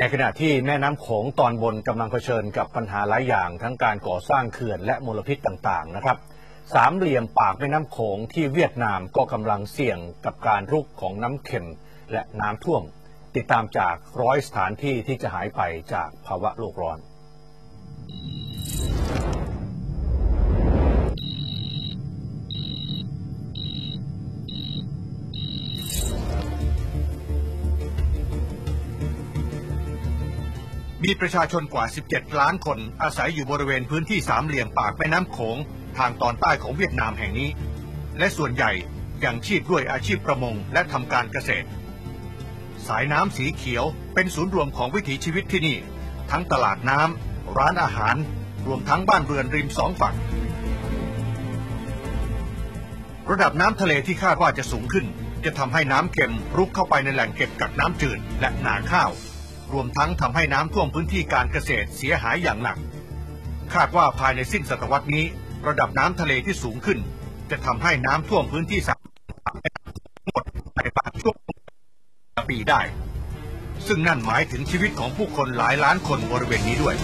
ในขณะที่แม่น้ำโขงตอนบนกำลังเผชิญกับปัญหาหลายอย่าง ทั้งการก่อสร้างเขื่อนและมลพิษต่างๆนะครับ สามเหลี่ยมปากแม่น้ำโขงที่เวียดนามก็กำลังเสี่ยงกับการรุกของน้ำเค็มและน้ำท่วม ติดตามจากร้อยสถานที่ที่จะหายไปจากภาวะโลกร้อน มีประชาชนกว่า 17 ล้านคนอาศัยอยู่บริเวณพื้นที่สามเหลี่ยมปากแม่น้ำโขง ทางตอนใต้ของเวียดนามแห่งนี้ และส่วนใหญ่ยังชีพด้วยอาชีพประมงและทำการเกษตร สายน้ำสีเขียวเป็นศูนย์รวมของวิถีชีวิตที่นี่ ทั้งตลาดน้ำร้านอาหาร รวมทั้งบ้านเรือนริมสองฝั่ง ระดับน้ำทะเลที่คาดว่าจะสูงขึ้น จะทำให้น้ำเค็มรุกเข้าไปในแหล่งเก็บกักน้ำจืดและนาข้าว รวมทั้งทำให้น้ำท่วมพื้นที่การเกษตรเสียหายอย่างหนัก คาดว่าภายในสิ้นศตวรรษนี้ ระดับน้ำทะเลที่สูงขึ้น จะทำให้น้ำท่วมพื้นที่สามหมดในบางช่วงปีได้ ซึ่งนั่นหมายถึงชีวิตของผู้คนหลายล้านคนบริเวณนี้ด้วย